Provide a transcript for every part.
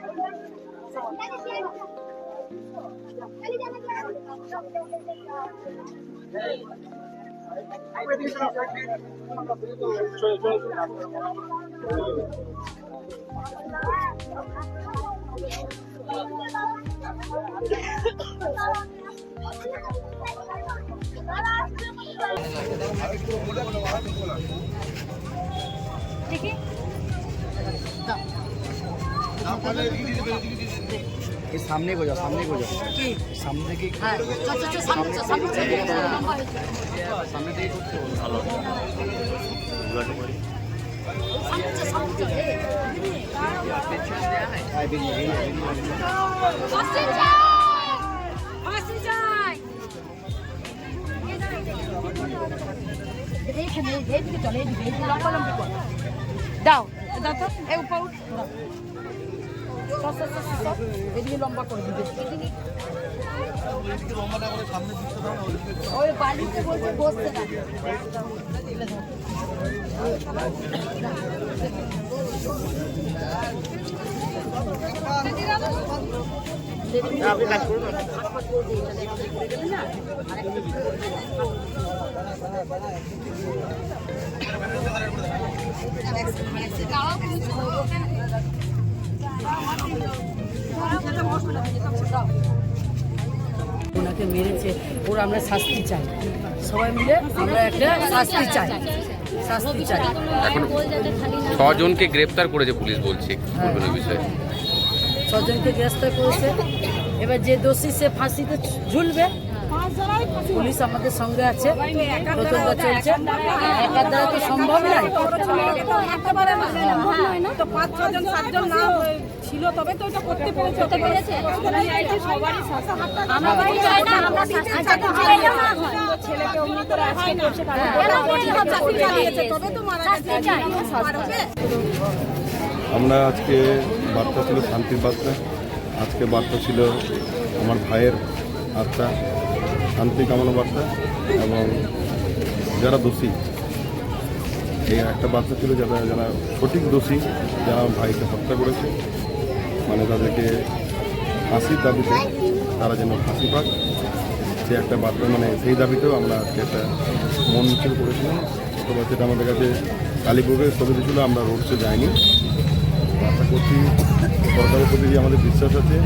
এই সামনে গো যাও সামনে গো যাও সামনে থেকে সামনে করতে ভালো দাও দাও তো এই উপর দাও এদিকে লম্বা করে দিবে ওই বালিতে বলছে বসতে না ওনাকে মেরেছে ওর আমরা শাস্তি চাই। সবাই মিলে আমরা একটা শাস্তি চাই। শাস্তি চাই। এখন ছজনকে গ্রেপ্তার করেছে পুলিশ বলছে বলবেন বিষয়ে? ছজনকে গ্রেফতার করেছে। এবার যে দোষী সে ফাঁসিতে ঝুলবে। পুলিশ আমাদের সঙ্গে আছে। তদন্ত চলছে। একার দ্বারা তো সম্ভব নয়। না সম্ভব নয় না তো পাঁচ ছজন সাতজন না ছিল তবে তো এটা করতে পেরেছে। করতে পেরেছে। আমরা বাড়ি চাই না আমরা শাস্তি চাই না ছেলেকে অমনি করে আজকে করছে চাকরি চালিয়েছে তবে তো মারা গেছে আমরা আজকে বার্তা ছিল শান্তির বার্তা। আজকে বার্তা ছিল আমার ভাইয়ের আত্মা শান্তি কামনা বার্তা এবং যারা দোষী, এই একটা বার্তা ছিল যারা যারা সঠিক দোষী, যারা ভাইকে হত্যা করেছে মানে তাদেরকে ফাঁসির দাবিতে তারা যেন ফাঁসি পাক। সে একটা বার্তা মানে সেই দাবিতেও আমরা আজকে একটা মন মিছিল করেছিলাম। অথবা সেটা আমাদের কাছে কালীপুরে স্থগিত ছিল আমরা রোডসে যাইনি। আশা করছি সরকারের প্রতি যে আমাদের বিশ্বাস আছে,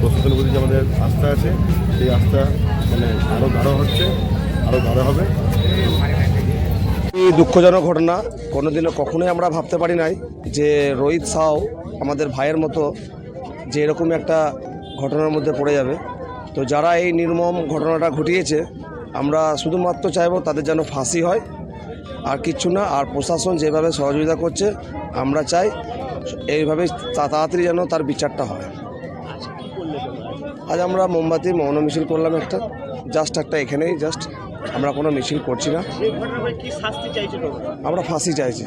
প্রশাসনের প্রতি যে আমাদের আস্থা আছে সেই আস্থা মানে আরও গাঢ় হচ্ছে আরও গাঢ় হবে। দুঃখজনক ঘটনা, কোনোদিনও কখনোই আমরা ভাবতে পারি নাই যে রোহিত সাউ আমাদের ভাইয়ের মতো যে এরকম একটা ঘটনার মধ্যে পড়ে যাবে। তো যারা এই নির্মম ঘটনাটা ঘটিয়েছে, আমরা শুধুমাত্র চাইব তাদের যেন ফাঁসি হয়। আর কিচ্ছু না, আর প্রশাসন যেভাবে সহযোগিতা করছে, আমরা চাই এইভাবে তাড়াতাড়ি যেন তার বিচারটা হয়। আজ আমরা মোমবাতি মৌন মিছিল করলাম একটা। জাস্ট একটা এখানেই, জাস্ট আমরা কোনো মিছিল করছি না। আমরা ফাঁসি চাইছি।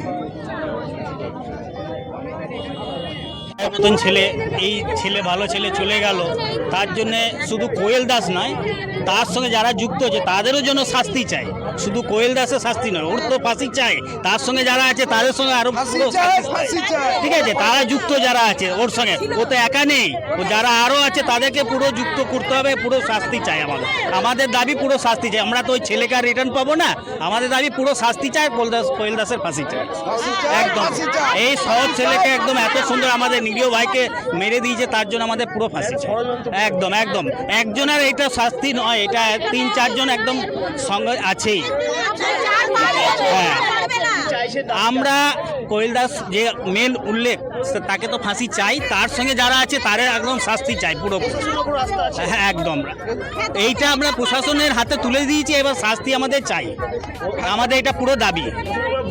মতন ছেলে, এই ছেলে ভালো ছেলে চলে গেল। তার জন্যে শুধু কোয়েল দাস নয়, তার সঙ্গে যারা যুক্ত হচ্ছে তাদেরও জন্য শাস্তি চাই। শুধু কোয়েল দাসের শাস্তি নয় ওর তো ফাঁসি চাই। তার সঙ্গে যারা আছে তাদের সঙ্গে আরও ঠিক আছে তারা যুক্ত যারা আছে ওর সঙ্গে। ও তো একা নেই। ও যারা আরও আছে তাদেরকে পুরো যুক্ত করতে হবে পুরো শাস্তি চাই আমাদের। আমাদের দাবি পুরো শাস্তি চাই। আমরা তো ওই ছেলেকে আর রিটার্ন পাবো না। আমাদের দাবি পুরো শাস্তি চাই কোয়েল দাস কোয়েল দাসের ফাঁসি চাই। একদম। এই সহজ ছেলেকে একদম এত সুন্দর আমাদের নিরীহ ভাইকে মেরে দিয়েছে তার জন্য আমাদের পুরো ফাঁসি চাই। একদম একদম। একজনের এটা শাস্তি নয় এটা তিন চারজন একদম সঙ্গে আছেই। আমরা কোয়েল দাস যে মেন উল্লেখ তাকে তো ফাঁসি চাই, তার সঙ্গে যারা আছে তার একদম শাস্তি চাই পুরো। হ্যাঁ একদম। এইটা আমরা প্রশাসনের হাতে তুলে দিয়েছি, এবার শাস্তি আমাদের চাই। আমাদের এটা পুরো দাবি।